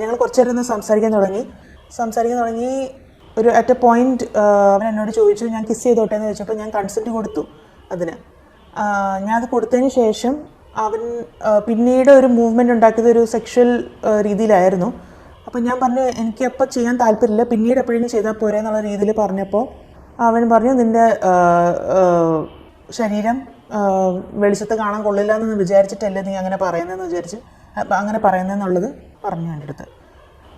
ഞങ്ങൾ കുറച്ച് നേരം ഒന്ന് സംസാരിക്കാൻ തുടങ്ങി. സംസാരിക്കാൻ തുടങ്ങി. ഒരു അറ്റ് എ പോയിന്റ് അവൻ എന്നോട് ചോദിച്ചു ഞാൻ കിസ് ചെയ്തോട്ടെ? എന്ന് ചോദിച്ചപ്പോൾ ഞാൻ കൺസെന്റ് കൊടുത്തു അതിന്. ഞാൻ അത് കൊടുത്തതിന് ശേഷം അവൻ പിന്നീട് ഒരു മൂവ്മെന്റ് ഉണ്ടാക്കിയത് ഒരു സെക്ഷൽ രീതിയിലായിരുന്നു. അപ്പോൾ ഞാൻ പറഞ്ഞു എനിക്ക് അപ്പോൾ ചെയ്യാൻ താല്പര്യമില്ല. പിന്നീട് എപ്പോഴെങ്കിലും ചെയ്താൽ പോരെ എന്നുള്ള രീതിയിൽ പറഞ്ഞപ്പോൾ അവൻ പറഞ്ഞു നിന്റെ ശരീരം വെളിച്ചത്ത് കാണാൻ കൊള്ളില്ല എന്ന് വിചാരിച്ചിട്ടല്ലേ നീ അങ്ങനെ പറയുന്നതെന്ന് വിചാരിച്ച് അങ്ങനെ പറയുന്നതെന്നുള്ളത്. പറഞ്ഞു എന്റെ അടുത്ത്.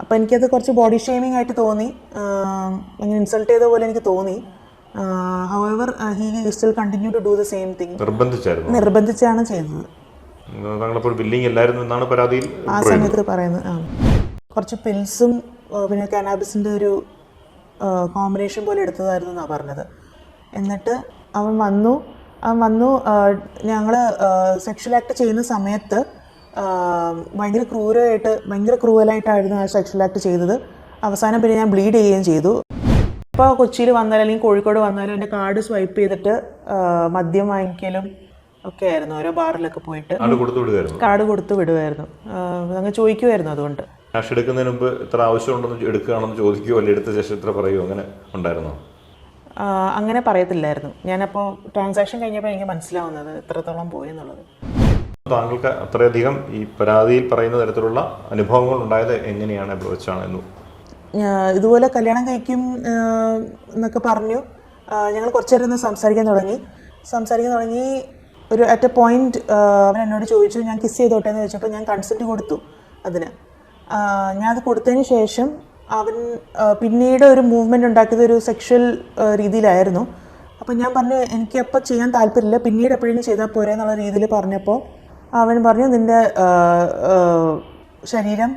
അപ്പോൾ എനിക്കത് കുറച്ച് ബോഡി ഷെയ്മിങ് ആയിട്ട് തോന്നി. അങ്ങനെ ഇൻസൾട്ട് ചെയ്ത പോലെ എനിക്ക് തോന്നി. However he still continue to do the same thing നിർബന്ധിച്ചായിരുന്നു. നിർബന്ധിച്ചാണ് ചെയ്തത്. താങ്കളപ്പോൾ ബില്ലിംഗ് ഇല്ലായിരുന്നു എന്നാണ് പരാതിയിൽ ആ സമയത്ത് പറയുന്നത്. ആ. കുറച്ച് പിൽസും പിന്നെ കാനാബിസിന്റെ ഒരു കോമ്പിനേഷൻ പോലെ എടുത്തതായിരുന്നു എന്നാണ് പറഞ്ഞത്. എന്നിട്ട് അവൻ വന്നു. അവൻ വന്നു ഞങ്ങൾ സെക്ഷൽ ആക്ട് ചെയ്യുന്ന സമയത്ത് ഭയങ്കര ക്രൂരമായിട്ട് ഭയങ്കര ക്രൂവലായിട്ടായിരുന്നു ആ സെക്ഷൽ ആക്ട് ചെയ്തത്. അവസാനം പിന്നെ ഞാൻ ബ്ലീഡ് ചെയ്യുകയും ചെയ്തു. ഇപ്പോൾ കൊച്ചിയിൽ വന്നാലും അല്ലെങ്കിൽ കോഴിക്കോട് വന്നാലും എന്റെ കാർഡ് സ്വൈപ്പ് ചെയ്തിട്ട് മദ്യം വാങ്ങിക്കലും ഒക്കെ ആയിരുന്നു. ഓരോ ബാറിലൊക്കെ പോയിട്ട് കാർഡ് കൊടുത്ത് വിടുമായിരുന്നു അങ്ങ് ചോദിക്കുമായിരുന്നു അതുകൊണ്ട്. ക്യാഷ് എടുക്കുന്നതിന് മുമ്പ് ഇത്ര ആവശ്യമുണ്ടെന്ന് എടുക്കുകയാണെന്ന് ചോദിക്കുകയോ അല്ലെങ്കിൽ എടുത്ത ശേഷം ഇത്ര പറയുമോ അങ്ങനെ ഉണ്ടായിരുന്നോ? അങ്ങനെ പറയത്തില്ലായിരുന്നു. ഞാനപ്പോൾ ട്രാൻസാക്ഷൻ കഴിഞ്ഞപ്പോൾ എനിക്ക് മനസ്സിലാവുന്നത് എത്രത്തോളം പോയി എന്നുള്ളത്. താങ്കൾക്ക് അത്രയധികം ഈ പരാതിയിൽ പറയുന്ന തരത്തിലുള്ള അനുഭവങ്ങൾ ഉണ്ടായത് എങ്ങനെയാണ് എവിടെ വെച്ചാണ് ഇതുപോലെ കല്യാണം കഴിക്കും എന്നൊക്കെ പറഞ്ഞു. ഞങ്ങൾ കുറച്ചു നേരം സംസാരിക്കാൻ തുടങ്ങി. സംസാരിക്കാൻ തുടങ്ങി. ഒരു അറ്റ് എ പോയിന്റ് അവൻ എന്നോട് ചോദിച്ചു ഞാൻ കിസ് ചെയ്തോട്ടെ? എന്ന് ചോദിച്ചപ്പോൾ ഞാൻ കൺസെന്റ് കൊടുത്തു അതിന്. ഞാൻ അത് കൊടുത്തതിന് ശേഷം അവൻ പിന്നീട് ഒരു മൂവ്മെന്റ് ഉണ്ടാക്കിയത് ഒരു സെക്ഷൽ രീതിയിലായിരുന്നു. അപ്പോൾ ഞാൻ പറഞ്ഞു എനിക്ക് അപ്പോൾ ചെയ്യാൻ താല്പര്യമില്ല. പിന്നീട് എപ്പോഴെങ്കിലും ചെയ്താൽ പോരെ എന്നുള്ള രീതിയിൽ പറഞ്ഞപ്പോൾ അവൻ പറഞ്ഞു നിന്റെ ആ, ശരീരം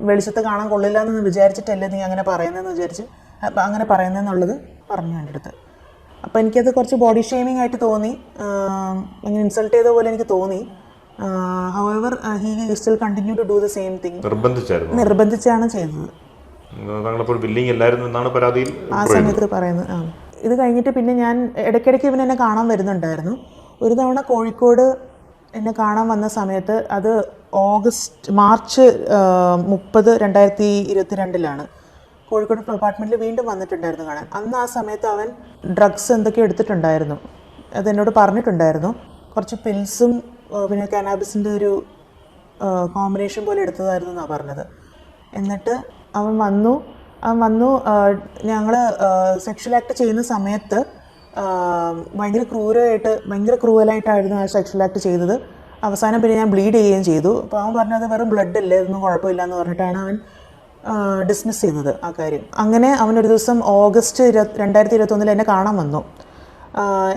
വെളിച്ചത്ത് കാണാൻ കൊള്ളില്ല എന്ന് വിചാരിച്ചിട്ടല്ലേ നീ അങ്ങനെ പറയുന്നതെന്ന് വിചാരിച്ച് അപ്പം അങ്ങനെ പറയുന്നതെന്നുള്ളത് പറഞ്ഞു എന്റെ അടുത്ത്. അപ്പോൾ എനിക്കത് കുറച്ച് ബോഡി ഷെയ്മിങ് ആയിട്ട് തോന്നി അങ്ങനെ ഇൻസൾട്ട് ചെയ്ത പോലെ എനിക്ക് തോന്നി. However he still continue to do the same thing നിർബന്ധിച്ചായിരുന്നു. നിർബന്ധിച്ചാണ് ചെയ്തത്. താങ്കളപ്പോൾ ബില്ലിംഗ് എന്നാണ് പരാതിയിൽ ആ സമയത്ത് പറയുന്നത് ആ. ഇത് കഴിഞ്ഞിട്ട് പിന്നെ ഞാൻ ഇടയ്ക്കിടയ്ക്ക് ഇവൻ എന്നെ കാണാൻ വരുന്നുണ്ടായിരുന്നു. ഒരു തവണ കോഴിക്കോട് എന്നെ കാണാൻ വന്ന സമയത്ത് അത് ഓഗസ്റ്റ് മാർച്ച് മുപ്പത് രണ്ടായിരത്തി ഇരുപത്തി രണ്ടിലാണ് കോഴിക്കോട് അപ്പാർട്ട്മെന്റിൽ വീണ്ടും വന്നിട്ടുണ്ടായിരുന്നു കാണാൻ. അന്ന് ആ സമയത്ത് അവൻ ഡ്രഗ്സ് എന്തൊക്കെ എടുത്തിട്ടുണ്ടായിരുന്നു. അതെന്നോട് പറഞ്ഞിട്ടുണ്ടായിരുന്നു. കുറച്ച് പിൽസും പിന്നെ കാനാബിസിന്റെ ഒരു കോമ്പിനേഷൻ പോലെ എടുത്തതായിരുന്നു എന്നാണ് പറഞ്ഞത്. എന്നിട്ട് അവൻ വന്നു. അവൻ വന്നു ഞങ്ങൾ സെക്ഷൽ ആക്ട് ചെയ്യുന്ന സമയത്ത് ഭയങ്കര ക്രൂരമായിട്ട് ഭയങ്കര ക്രൂവലായിട്ടായിരുന്നു ആ സെക്ഷൽ ആക്ട് ചെയ്തത്. അവസാനം പിന്നെ ഞാൻ ബ്ലീഡ് ചെയ്യുകയും ചെയ്തു. അപ്പോൾ അവൻ പറഞ്ഞത് വെറും ബ്ലഡ് അല്ലേ ഇതൊന്നും കുഴപ്പമില്ല എന്ന് പറഞ്ഞിട്ടാണ് അവൻ ഡിസ്മിസ് ചെയ്തത് ആ കാര്യം. അങ്ങനെ അവനൊരു ദിവസം ഓഗസ്റ്റ് ഇരുപത്തി രണ്ടായിരത്തി ഇരുപത്തൊന്നിൽ എന്നെ കാണാൻ വന്നു.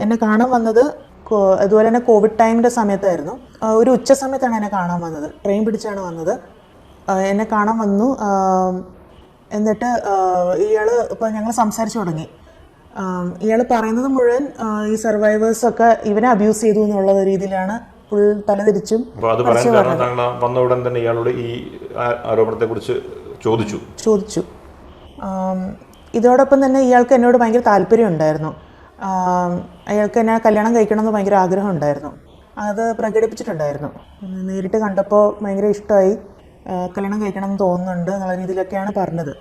എന്നെ കാണാൻ വന്നത് അതുപോലെ തന്നെ കോവിഡ് ടൈമിന്റെ സമയത്തായിരുന്നു. ഒരു ഉച്ച സമയത്താണ് എന്നെ കാണാൻ വന്നത്. ട്രെയിൻ പിടിച്ചാണ് വന്നത്. എന്നെ കാണാൻ വന്നു. എന്നിട്ട് ഇയാൾ ഇപ്പോൾ ഞങ്ങൾ സംസാരിച്ചു തുടങ്ങി. ഇയാൾ പറയുന്നത് മുഴുവൻ ഈ സർവൈവേഴ്സൊക്കെ ഇവനെ അബ്യൂസ് ചെയ്തു എന്നുള്ള രീതിയിലാണ് ഫുൾ തലതിരിച്ചും അപ്പോൾ അത് പറയാൻ കാരണം താങ്കൾ വന്ന ഉടൻ തന്നെ ഇയാളോട് ഈ ചോദിച്ചു. ചോദിച്ചു. ഇതോടൊപ്പം തന്നെ ഇയാൾക്ക് എന്നോട് ഭയങ്കര താല്പര്യം ഉണ്ടായിരുന്നു. അയാൾക്ക് എന്നെ കല്യാണം കഴിക്കണമെന്ന് ഭയങ്കര ആഗ്രഹം ഉണ്ടായിരുന്നു. അത് പ്രകടിപ്പിച്ചിട്ടുണ്ടായിരുന്നു. നേരിട്ട് കണ്ടപ്പോൾ ഭയങ്കര ഇഷ്ടമായി. കല്യാണം കഴിക്കണം എന്ന് തോന്നുന്നുണ്ട് എന്നുള്ള രീതിയിലൊക്കെയാണ് പറഞ്ഞത്.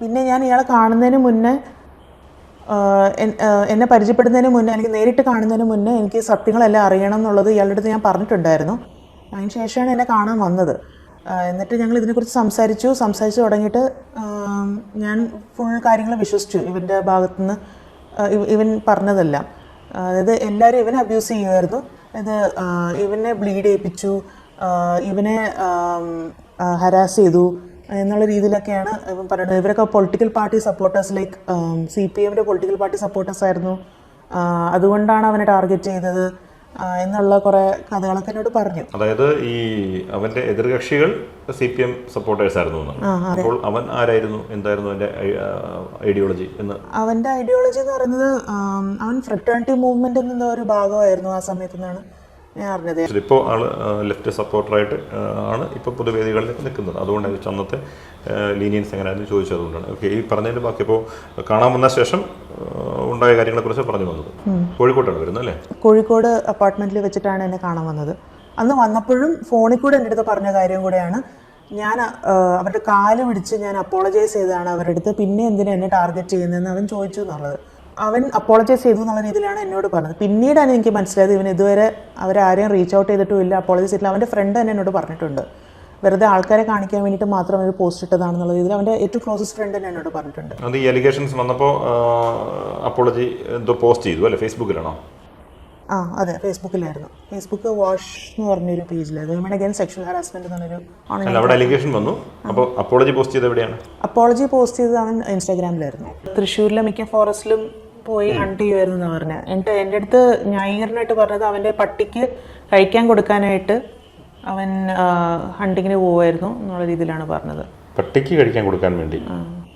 പിന്നെ ഞാൻ ഇയാളെ കാണുന്നതിന് മുന്നേ എന്നെ പരിചയപ്പെടുന്നതിന് മുന്നേ എനിക്ക് നേരിട്ട് കാണുന്നതിന് മുന്നേ എനിക്ക് സത്യങ്ങളെല്ലാം അറിയണം എന്നുള്ളത് ഇയാളുടെ അടുത്ത് ഞാൻ പറഞ്ഞിട്ടുണ്ടായിരുന്നു. അതിന് ശേഷമാണ് എന്നെ കാണാൻ വന്നത്. എന്നിട്ട് ഞങ്ങൾ ഇതിനെക്കുറിച്ച് സംസാരിച്ചു. സംസാരിച്ച് തുടങ്ങിയിട്ട് ഞാൻ ഫുൾ കാര്യങ്ങൾ വിശ്വസിച്ചു ഇവന്റെ ഭാഗത്തു നിന്ന് ഇവൻ പറഞ്ഞതെല്ലാം. അതായത് എല്ലാവരും ഇവനെ അബ്യൂസ് ചെയ്യുമായിരുന്നു. അത് ഇവനെ ബ്ലീഡ് ചെയ്യിപ്പിച്ചു. ഇവനെ ഹരാസ് ചെയ്തു. എന്നുള്ള രീതിയിലൊക്കെയാണ് പറയുന്നത്. ഇവരൊക്കെ political party supporters like C P എമ്മിന്റെ പൊളിറ്റിക്കൽ പാർട്ടി സപ്പോർട്ടേഴ്സ് ആയിരുന്നു. അതുകൊണ്ടാണ് അവനെ ടാർഗറ്റ് ചെയ്തത് എന്നുള്ള കുറേ കഥകളൊക്കെ എന്നോട് പറഞ്ഞു. അതായത് ഈ അവന്റെ എതിർകക്ഷികൾ സി പി എം സപ്പോർട്ടേഴ്സ് ആയിരുന്നു അപ്പോൾ അവൻ ആരായിരുന്നു? എന്തായിരുന്നു അവന്റെ ഐഡിയോളജി എന്ന്? അവന്റെ ഐഡിയോളജി എന്ന് പറയുന്നത് അവൻ ഫ്രട്ടേണിറ്റി മൂവ്മെന്റ് എന്ന ഒരു ഭാഗമായിരുന്നു ആ സമയത്ത് നിന്നാണ്. ഞാൻ അറിഞ്ഞത്. ഇപ്പോൾ ആൾ ലെഫ്റ്റ് സപ്പോർട്ടറായിട്ട് ആണ് ഇപ്പോൾ പൊതുവേദികളിൽ നിൽക്കുന്നത്. അതുകൊണ്ട് ചോദിച്ചു അന്നത്തെ ലീനിയൻസ് എങ്ങനെയായിരുന്നു ചോദിച്ചത് അതുകൊണ്ടാണ്. ഓക്കെ ഈ പറഞ്ഞതിന്റെ ബാക്കി ഇപ്പോൾ കാണാൻ വന്ന ശേഷം ഉണ്ടായ കാര്യങ്ങളെക്കുറിച്ച് പറഞ്ഞു വന്നത്. കോഴിക്കോട്ടാണ് വരുന്നത് അല്ലേ? കോഴിക്കോട് അപ്പാർട്ട്മെന്റിൽ വെച്ചിട്ടാണ് എന്നെ കാണാൻ വന്നത്. അന്ന് വന്നപ്പോഴും ഫോണിൽ കൂടെ എന്റെ അടുത്ത് പറഞ്ഞ കാര്യം കൂടെയാണ്. ഞാൻ അവരുടെ കാൽ പിടിച്ച് ഞാൻ അപ്പോളജൈസ് ചെയ്തതാണ് അവരുടെ അടുത്ത്. പിന്നെ എന്തിനാണ് എന്നെ ടാർഗറ്റ് ചെയ്യുന്നതെന്ന് അവൻ ചോദിച്ചു എന്നുള്ളത്. അവൻ അപ്പോളജൈസ് ചെയ്തു എന്നുള്ള രീതിയിലാണ് എന്നോട് പറഞ്ഞത്. പിന്നീടാണ് എനിക്ക് മനസ്സിലായത് ഇവൻ ഇതുവരെ അവരാരെയും റീച്ച് ഔട്ട് ചെയ്തിട്ടും ഇല്ല അപ്പോളജൈസ് ചെയ്തില്ല അവന്റെ ഫ്രണ്ട് തന്നെ എന്നോട് പറഞ്ഞിട്ടുണ്ട്. വെറുതെ ആൾക്കാരെ കാണിക്കാൻ വേണ്ടിയിട്ട് മാത്രം ഒരു പോസ്റ്റ് ഇട്ടതാണെന്നുള്ള രീതിയിൽ അവന്റെ ഏറ്റവും ക്ലോസസ്റ്റ് ഫ്രണ്ട് തന്നെ എന്നോട് പറഞ്ഞിട്ടുണ്ട്. അത് ഈ അലിഗേഷൻസ് വന്നപ്പോൾ അപ്പോളജി എന്തോ പോസ്റ്റ് ചെയ്തു അല്ലേ? ഫേസ്ബുക്കിലാണോ ആ അതെ ഫേസ്ബുക്കിലായിരുന്നു ഫേസ്ബുക്ക് വാഷ് എന്ന് പറഞ്ഞൊരു പേജിലായിരുന്നു വിമൻ അഗൈൻ സെക്ഷൽ ഹാരാസ്മെന്റ് എന്നൊരു അവിടെ അലിഗേഷൻ വന്നു. അപ്പോൾ അപ്പോളജി പോസ്റ്റ് ചെയ്ത് എവിടെയാണ്? അപ്പോളജി പോസ്റ്റ് ചെയ്തത് അവൻ ഇൻസ്റ്റാഗ്രാമിലായിരുന്നു തൃശ്ശൂരിലെ മിക്ക ഫോറസ്റ്റിലും പോയി ഹണ്ട് ചെയ്യുമായിരുന്നു എന്ന് പറഞ്ഞത് എന്നിട്ട് എന്റെ അടുത്ത് ന്യായീകരണമായിട്ട് പറഞ്ഞത് അവന്റെ പട്ടിക്ക് കഴിക്കാൻ കൊടുക്കാനായിട്ട് അവൻ ഹണ്ടിങ്ങിന് പോവായിരുന്നു എന്നുള്ള രീതിയിലാണ് പറഞ്ഞത്. പട്ടിക്ക് കഴിക്കാൻ കൊടുക്കാൻ വേണ്ടി.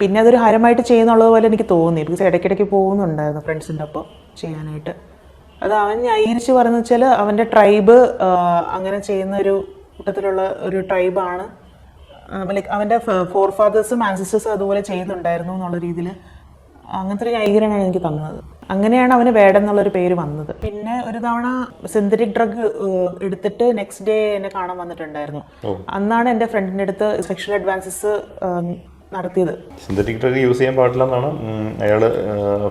പിന്നെ അതൊരു ഹരമായിട്ട് ചെയ്യുന്നുള്ളത് പോലെ എനിക്ക് തോന്നി. ബിക്കോസ് ഇടയ്ക്കിടയ്ക്ക് പോകുന്നുണ്ടായിരുന്നു ഫ്രണ്ട്സിന്റെ ഒപ്പം ചെയ്യാനായിട്ട്. അത് അവൻ ന്യായീകരിച്ച് പറയുന്നത് വെച്ചാൽ അവന്റെ ട്രൈബ് അങ്ങനെ ചെയ്യുന്ന ഒരു കൂട്ടത്തിലുള്ള ഒരു ട്രൈബാണ്. ലൈക്ക് അവന്റെ ഫോർ ഫാദേഴ്സും ആൻസിസ്റ്റേഴ്സും അതുപോലെ ചെയ്യുന്നുണ്ടായിരുന്നു എന്നുള്ള രീതിയിൽ അങ്ങനത്തെ ഒരു ന്യായീകരണമാണ് എനിക്ക് തന്നത്. അങ്ങനെയാണ് അവന് വേടെന്നുള്ളൊരു പേര് വന്നത്. പിന്നെ ഒരു തവണ സിന്തറ്റിക് ഡ്രഗ് എടുത്തിട്ട് നെക്സ്റ്റ് ഡേ എന്നെ കാണാൻ വന്നിട്ടുണ്ടായിരുന്നു. അന്നാണ് എന്റെ ഫ്രണ്ടിന്റെ അടുത്ത് സെക്ഷൽ അഡ്വാൻസസ് നടത്തിയത്. സിന്തറ്റിക് ഡ്രഗ് യൂസ് ചെയ്യാൻ പാടില്ല എന്നാണ് അയാൾ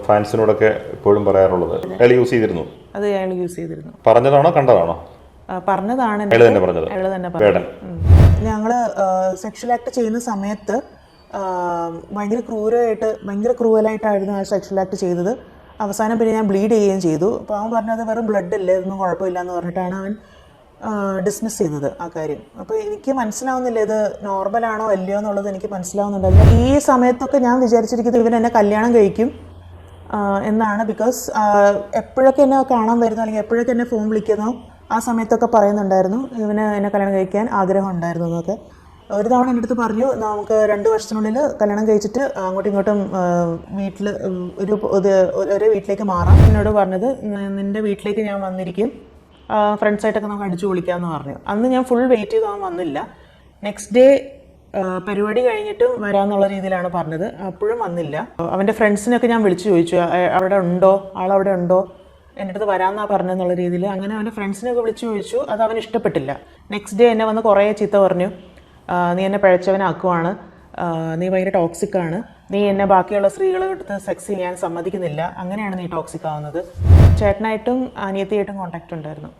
ഫാൻസിനോടൊക്കെ എപ്പോഴും പറയാറുള്ളത്. അയാൾ യൂസ് ചെയ്തിരുന്നു? അത് അയാൾ യൂസ് ചെയ്തിരുന്നു. പറഞ്ഞതാണോ കണ്ടതാണോ? പറഞ്ഞതാണ് അയാൾ തന്നെ പറഞ്ഞത്. അയാൾ തന്നെ വേടൻ. ഞങ്ങൾ സെക്ഷൽ ആക്ട് ചെയ്യുന്ന സമയത്ത് ഭയങ്കര ക്രൂരമായിട്ട് ഭയങ്കര ക്രൂവലായിട്ടായിരുന്നു ആ സെക്ഷൽ ആക്ട് ചെയ്തത്. അവസാനം പിന്നെ ഞാൻ ബ്ലീഡ് ചെയ്യുകയും ചെയ്തു. അപ്പോൾ അവൻ പറഞ്ഞത് വെറും ബ്ലഡ് അല്ലേ ഇതൊന്നും കുഴപ്പമില്ല എന്ന് പറഞ്ഞിട്ടാണ് അവൻ ഡിസ്മിസ് ചെയ്തത് ആ കാര്യം. അപ്പോൾ എനിക്ക് മനസ്സിലാവുന്നില്ല ഇത് നോർമലാണോ അല്ലയോ എന്നുള്ളത് എനിക്ക് മനസ്സിലാവുന്നുണ്ടല്ലോ ഈ സമയത്തൊക്കെ ഞാൻ വിചാരിച്ചിരിക്കുന്നത് ഇവൻ എന്നെ കല്യാണം കഴിക്കും എന്നാണ്. ബിക്കോസ് എപ്പോഴൊക്കെ എന്നെ കാണാൻ വരുന്നു അല്ലെങ്കിൽ എപ്പോഴൊക്കെ എന്നെ ഫോൺ വിളിക്കുന്നോ ആ സമയത്തൊക്കെ പറയുന്നുണ്ടായിരുന്നു ഇവന് എന്നെ കല്യാണം കഴിക്കാൻ ആഗ്രഹം ഉണ്ടായിരുന്നു എന്നൊക്കെ. ഒരു തവണ എന്റെ അടുത്ത് പറഞ്ഞു നമുക്ക് രണ്ട് വർഷത്തിനുള്ളിൽ കല്യാണം കഴിച്ചിട്ട് അങ്ങോട്ടും ഇങ്ങോട്ടും വീട്ടിൽ ഒരു ഒരു വീട്ടിലേക്ക് മാറാം. എന്നോട് പറഞ്ഞത് "നി- നിന്റെ വീട്ടിലേക്ക് ഞാൻ വന്നിരിക്കും. ഫ്രണ്ട്സായിട്ടൊക്കെ നമുക്ക് അടിച്ചു വിളിക്കാമെന്ന് പറഞ്ഞു. അന്ന് ഞാൻ ഫുൾ വെയിറ്റ് ചെയ്ത് വന്നില്ല. നെക്സ്റ്റ് ഡേ പരിപാടി കഴിഞ്ഞിട്ടും വരാമെന്നുള്ള രീതിയിലാണ് പറഞ്ഞത്. അപ്പോഴും വന്നില്ല. അവന്റെ ഫ്രണ്ട്സിനൊക്കെ ഞാൻ വിളിച്ചു ചോദിച്ചു "അ- അവിടെ ഉണ്ടോ? ആളവിടെ ഉണ്ടോ? എന്റെ അടുത്ത് വരാമെന്നാ പറഞ്ഞെന്നുള്ള രീതിയിൽ. അങ്ങനെ അവന്റെ ഫ്രണ്ട്സിനൊക്കെ വിളിച്ചു ചോദിച്ചു അത് അവന് ഇഷ്ടപ്പെട്ടില്ല. നെക്സ്റ്റ് ഡേ എന്നെ വന്ന് കുറേ ചീത്ത പറഞ്ഞു. "ആ, നീ എന്നെ പഴച്ചവനാക്കുവാണ്. നീ ഭയങ്കര ടോക്സിക് ആണ്. നീ എന്നെ ബാക്കിയുള്ള സ്ത്രീകളുടെ സെക്സ് ചെയ്യാൻ സമ്മതിക്കുന്നില്ല. അങ്ങനെയാണ് നീ ടോക്സിക് ആവുന്നത്. ചേട്ടനായിട്ടും അനിയത്തിയായിട്ടും കോണ്ടാക്ട് ഉണ്ടായിരുന്നു.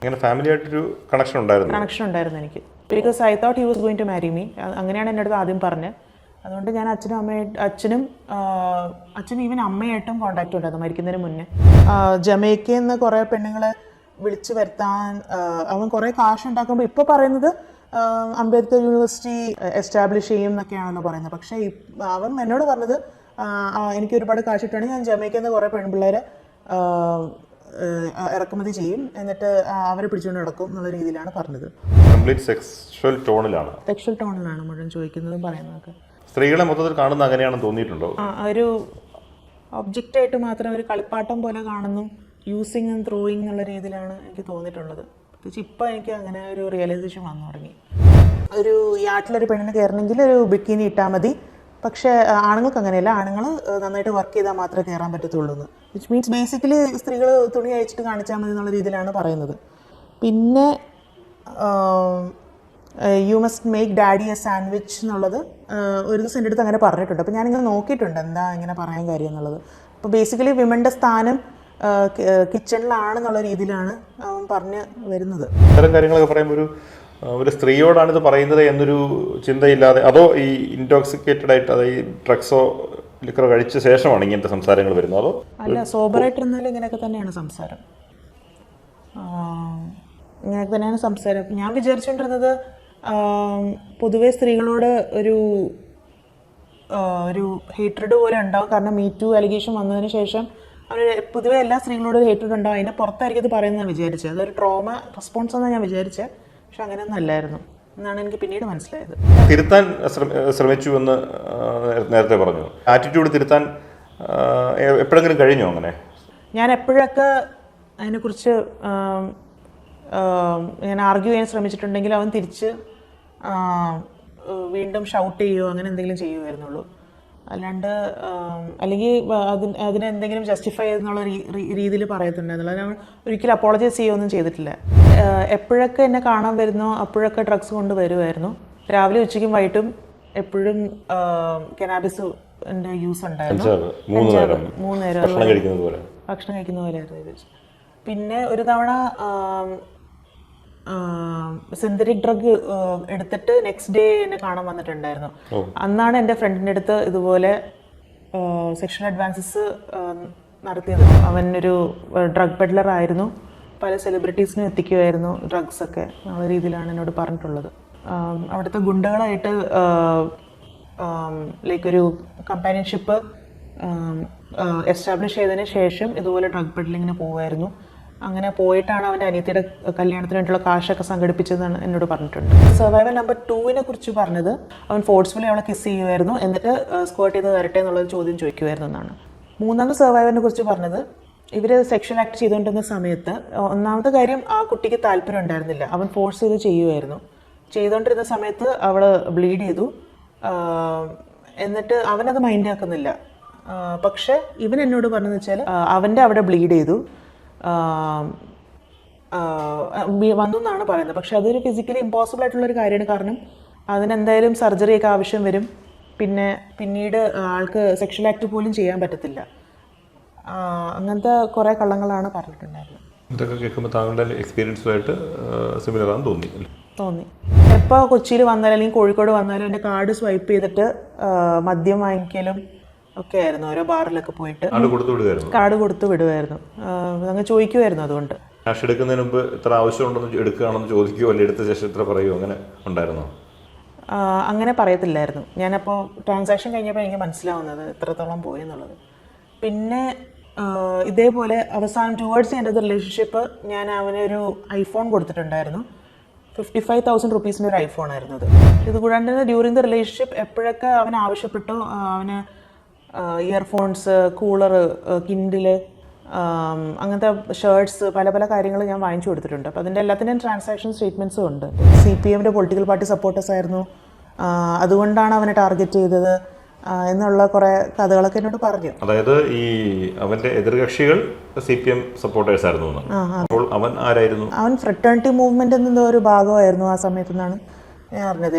അങ്ങനെ ഫാമിലി ആയിട്ടൊരു കണക്ഷൻ ഉണ്ടായിരുന്നു? കണക്ഷൻ ഉണ്ടായിരുന്നു എനിക്ക്. Because I thought you was going to marry me അങ്ങനെയാണ് എന്നോട് അടുത്ത് ആദ്യം പറഞ്ഞത്. അതുകൊണ്ട് ഞാൻ അച്ഛനും അമ്മയായിട്ട് അച്ഛനും അച്ഛനും ഈവൻ അമ്മയായിട്ടും കോണ്ടാക്ട് ഉണ്ടായിരുന്നു മരിക്കുന്നതിന് മുന്നേ. ജമൈക്കയിൽ നിന്ന് കുറേ പെണ്ണുങ്ങളെ വിളിച്ചു വരുത്താൻ അവൻ കുറേ കാശ് ഉണ്ടാക്കുമ്പോൾ ഇപ്പോൾ പറയുന്നത് അംബേദ്കർ യൂണിവേഴ്സിറ്റി എസ്റ്റാബ്ലിഷ് ചെയ്യും എന്നൊക്കെയാണല്ലോ പറയുന്നത്. പക്ഷേ അവൻ എന്നോട് പറഞ്ഞത് എനിക്ക് ഒരുപാട് കാശ് കിട്ടുകയാണെങ്കിൽ ഞാൻ ജമൈക്കയിൽ നിന്ന് കുറേ പെൺപിള്ളേരെ ഇറക്കുമതി ചെയ്യും. എന്നിട്ട് അവരെ പിടിച്ചുകൊണ്ട് നടക്കും എന്നുള്ള രീതിയിലാണ് പറഞ്ഞത്. കംപ്ലീറ്റ് ടോണിലാണ് സെക്ഷൽ ടോണിലാണ് മുഴുവൻ ചോദിക്കുന്നതും പറയുന്നതൊക്കെ. സ്ത്രീകളെ മൊത്തത്തിൽ കാണുന്ന അങ്ങനെയാണെന്ന് തോന്നിയിട്ടുണ്ടോ? ഒരു ഒരു ഒബ്ജക്റ്റായിട്ട് മാത്രം ഒരു കളിപ്പാട്ടം പോലെ കാണുന്നു യൂസിങ് ആൻഡ് ത്രോയിങ് എന്നുള്ള രീതിയിലാണ് എനിക്ക് തോന്നിയിട്ടുള്ളത്. പ്രത്യേകിച്ച് ഇപ്പം എനിക്ക് അങ്ങനെ ഒരു റിയലൈസേഷൻ വന്നു തുടങ്ങി. ഒരു യാട്ടിലൊരു പെണ്ണിന് കയറണമെങ്കിൽ ഒരു ബിക്കിനി ഇട്ടാൽ മതി. പക്ഷേ ആണുങ്ങൾക്ക് അങ്ങനെയല്ല. ആണുങ്ങൾ നന്നായിട്ട് വർക്ക് ചെയ്താൽ മാത്രമേ കയറാൻ പറ്റത്തുള്ളൂ എന്ന് വിച്ച് മീൻസ് ബേസിക്കലി സ്ത്രീകൾ തുണി അയച്ചിട്ട് കാണിച്ചാൽ മതി എന്നുള്ള രീതിയിലാണ് പറയുന്നത്. പിന്നെ you must make daddy a sandwich എന്നുള്ളത് ഒരു ദിവസം എന്റെ അടുത്ത് അങ്ങനെ പറഞ്ഞിട്ടുണ്ട്. അപ്പോൾ ഞാനിങ്ങനെ നോക്കിയിട്ടുണ്ട് എന്താ ഇങ്ങനെ പറയാൻ കാര്യം എന്നുള്ളത്. അപ്പോൾ ബേസിക്കലി വിമന്റെ സ്ഥാനം കിച്ചണിലാണെന്നുള്ള രീതിയിലാണ് അവൻ പറഞ്ഞ് വരുന്നത്. ഇത്തരം കാര്യങ്ങളൊക്കെ പറയുമ്പോൾ ഒരു ഒരു സ്ത്രീയോടാണ് ഇത് പറയുന്നത് എന്നൊരു ചിന്തയില്ലാതെ അതോ ഈ ഇൻടോക്സിക്കേറ്റഡ് ആയിട്ട് അതായത് ഡ്രഗ്സോ ലിക്കറോ കഴിച്ച ശേഷമാണ് ഇങ്ങനത്തെ സംസാരങ്ങൾ വരുന്നത്? അതോ അല്ല സോബറായിട്ടിരുന്നാലും ഇങ്ങനെയൊക്കെ തന്നെയാണ് സംസാരം. ഇങ്ങനെയൊക്കെ തന്നെയാണ് സംസാരം. ഞാൻ വിചാരിച്ചുകൊണ്ടിരുന്നത് പൊതുവേ സ്ത്രീകളോട് ഒരു ഒരു ഹേറ്റഡ് പോലെ ഉണ്ടാവും. കാരണം മീ ടു അലിഗേഷൻ വന്നതിന് ശേഷം അവർ പൊതുവെ എല്ലാ സ്ത്രീകളോടും ഹേറ്റഡ് ഉണ്ടാവും അതിന്റെ പുറത്തായിരിക്കും ഇത് പറയുന്നത് വിചാരിച്ചത്. അതൊരു ട്രോമ റെസ്പോൺസ് എന്നാണ് ഞാൻ വിചാരിച്ചത് പക്ഷെ അങ്ങനെയൊന്നും അല്ലായിരുന്നു. എന്നാണ് എനിക്ക് പിന്നീട് മനസ്സിലായത്. തിരുത്താൻ ശ്രമിച്ചു എന്ന് നേരത്തെ പറഞ്ഞു. ആറ്റിറ്റ്യൂഡ് തിരുത്താൻ എപ്പോഴെങ്കിലും കഴിഞ്ഞോ അങ്ങനെ? ഞാൻ എപ്പോഴൊക്കെ അതിനെക്കുറിച്ച് ഞാൻ ആർഗ്യൂ ചെയ്യാൻ ശ്രമിച്ചിട്ടുണ്ടെങ്കിൽ അവൻ തിരിച്ച് വീണ്ടും ഷൗട്ട് ചെയ്യുകയോ അങ്ങനെ എന്തെങ്കിലും ചെയ്യുമായിരുന്നുള്ളൂ അല്ലാണ്ട് അല്ലെങ്കിൽ അതിന് അതിനെ എന്തെങ്കിലും ജസ്റ്റിഫൈ എന്നുള്ള രീതിയിൽ പറയത്തുണ്ടായിരുന്നില്ല ഞാൻ ഒരിക്കലും അപ്പോളജൈസ് ചെയ്യുകയൊന്നും ചെയ്തിട്ടില്ല. എപ്പോഴൊക്കെ എന്നെ കാണാൻ വരുന്നോ അപ്പോഴൊക്കെ ഡ്രഗ്സ് കൊണ്ട് വരുമായിരുന്നു. രാവിലെ ഉച്ചയ്ക്കും വൈകിട്ടും എപ്പോഴും കനാബിസ് യൂസ് ഉണ്ടായിരുന്നു. മൂന്ന് നേരം ഭക്ഷണം കഴിക്കുന്ന പോലെ. ഇത്. പിന്നെ ഒരു തവണ സിന്തറ്റിക് ഡ്രഗ് എടുത്തിട്ട് നെക്സ്റ്റ് ഡേ എന്നെ കാണാൻ വന്നിട്ടുണ്ടായിരുന്നു. അന്നാണ് എന്റെ ഫ്രണ്ടിന്റെ അടുത്ത് ഇതുപോലെ സെക്ഷൽ അഡ്വാൻസസ് നടത്തിയത്. അവനൊരു ഡ്രഗ് പെഡ്ലർ ആയിരുന്നു. പല സെലിബ്രിറ്റീസിനും എത്തിക്കുമായിരുന്നു ഡ്രഗ്സ് ഒക്കെ. ആ രീതിയിലാണ് എന്നോട് പറഞ്ഞിട്ടുള്ളത്. അവിടുത്തെ ഗുണ്ടകളായിട്ട് ലൈക്ക് ഒരു കമ്പാനിയൻഷിപ്പ് എസ്റ്റാബ്ലിഷ് ചെയ്തതിന് ശേഷം ഇതുപോലെ ഡ്രഗ് പെഡ്ലിങ്ങിന് പോവായിരുന്നു. അങ്ങനെ പോയിട്ടാണ് അവന്റെ അനിയത്തിയുടെ കല്യാണത്തിന് വേണ്ടിയുള്ള കാശൊക്കെ സംഘടിപ്പിച്ചതെന്ന് എന്നോട് പറഞ്ഞിട്ടുണ്ട്. സർവൈവൽ നമ്പർ ടൂവിനെ കുറിച്ച് പറഞ്ഞത് അവൻ ഫോഴ്സ്ഫുള്ളി അവളെ കിസ് ചെയ്യുമായിരുന്നു എന്നിട്ട് സ്കോട്ട് ചെയ്ത് വരട്ടെ എന്നുള്ളൊരു ചോദ്യം ചോദിക്കുമായിരുന്നു എന്നാണ് മൂന്നാമത് സർവൈവറിനെ കുറിച്ച് പറഞ്ഞത് ഇവർ സെക്ഷൽ ആക്ട് ചെയ്തുകൊണ്ടിരുന്ന സമയത്ത് ഒന്നാമത്തെ കാര്യം ആ കുട്ടിക്ക് താല്പര്യം ഉണ്ടായിരുന്നില്ല. അവൻ ഫോഴ്സ് ചെയ്ത് ചെയ്യുമായിരുന്നു ചെയ്തുകൊണ്ടിരുന്ന സമയത്ത് അവൾ ബ്ലീഡ് ചെയ്തു. എന്നിട്ട് അവനത് മൈൻഡ് ആക്കുന്നില്ല. പക്ഷെ ഇവൻ എന്നോട് പറഞ്ഞെന്ന് വെച്ചാൽ അവന്റെ അവിടെ ബ്ലീഡ് ചെയ്തു. വന്നു എന്നാണ് പറയുന്നത്. പക്ഷെ അതൊരു ഫിസിക്കലി ഇമ്പോസിബിൾ ആയിട്ടുള്ള ഒരു കാര്യമാണ്. കാരണം അതിനെന്തായാലും സർജറിയൊക്കെ ആവശ്യം വരും. പിന്നെ പിന്നീട് ആൾക്ക് സെക്ഷൽ ആക്ട് പോലും ചെയ്യാൻ പറ്റത്തില്ല. അങ്ങനത്തെ കുറേ കള്ളങ്ങളാണ് പറഞ്ഞിട്ടുണ്ടായിരുന്നത്. ഇതൊക്കെ കേൾക്കുമ്പോൾ താങ്കളുടെ എക്സ്പീരിയൻസുമായിട്ട് സിമിലർ ആണെന്ന് തോന്നി? തോന്നി. എപ്പോൾ കൊച്ചിയിൽ വന്നാലും അല്ലെങ്കിൽ കോഴിക്കോട് വന്നാലും എന്റെ കാർഡ് സ്വൈപ്പ് ചെയ്തിട്ട് മദ്യം വാങ്ങിക്കലും ഒക്കെ ആയിരുന്നു. ഓരോ ബാറിലൊക്കെ പോയിട്ട് കാർഡ് കൊടുത്തു വിടുകയായിരുന്നു കാർഡ് കൊടുത്ത് വിടുമായിരുന്നു അങ്ങ് ചോദിക്കുമായിരുന്നു അതുകൊണ്ട്. ക്യാഷ് എടുക്കുന്നതിന് മുമ്പ് ഇത്ര ആവശ്യമുണ്ടെന്ന് എടുക്കുകയാണെന്ന് ചോദിക്കുകയോ അല്ലെങ്കിൽ എടുത്ത ശേഷം ഇത്ര പറയുമോ അങ്ങനെ ഉണ്ടായിരുന്നോ? അങ്ങനെ പറയത്തില്ലായിരുന്നു. ഞാനപ്പോൾ ട്രാൻസാക്ഷൻ കഴിഞ്ഞപ്പോൾ എനിക്ക് മനസ്സിലാവുന്നത് എത്രത്തോളം പോയി എന്നുള്ളത്. പിന്നെ ഇതേപോലെ അവസാനം ടുവേർഡ്സ് എന്റെ റിലേഷൻഷിപ്പ് ഞാൻ അവനൊരു ഒരു ഐഫോൺ കൊടുത്തിട്ടുണ്ടായിരുന്നു. ഫിഫ്റ്റി ഫൈവ് തൗസൻഡ് റുപ്പീസിന്റെ ഒരു ഐഫോൺ ആയിരുന്നു അത്. ഇത് കൂടാണ്ട് ഡ്യൂറിങ് ദ റിലേഷൻഷിപ്പ് എപ്പോഴൊക്കെ അവൻ ആവശ്യപ്പെട്ടു അവന് ഇയർഫോൺസ് കൂളർ കിൻഡിൽ അങ്ങനത്തെ ഷേർട്സ് പല പല കാര്യങ്ങൾ ഞാൻ വാങ്ങിച്ചു കൊടുത്തിട്ടുണ്ട്. അപ്പോൾ അതിന്റെ എല്ലാത്തിന്റെയും ട്രാൻസാക്ഷൻ സ്റ്റേറ്റ്മെന്റ്സും ഉണ്ട്. സി പി എമ്മിന്റെ പൊളിറ്റിക്കൽ പാർട്ടി സപ്പോർട്ടേഴ്സ് ആയിരുന്നു. അതുകൊണ്ടാണ് അവനെ ടാർഗറ്റ് ചെയ്തത് എന്നുള്ള കുറേ കഥകളൊക്കെ എന്നോട് പറഞ്ഞു. അതായത് ഈ അവന്റെ എതിർകക്ഷികൾ സി പി എം സപ്പോർട്ടേഴ്സ് ആയിരുന്നു അപ്പോൾ അവൻ ആരായിരുന്നു? അവൻ ഫ്രട്ടേണിറ്റി മൂവ്മെന്റ് എന്നൊരു ഭാഗമായിരുന്നു ആ സമയത്ത് നിന്നാണ് ഞാൻ അറിഞ്ഞത്.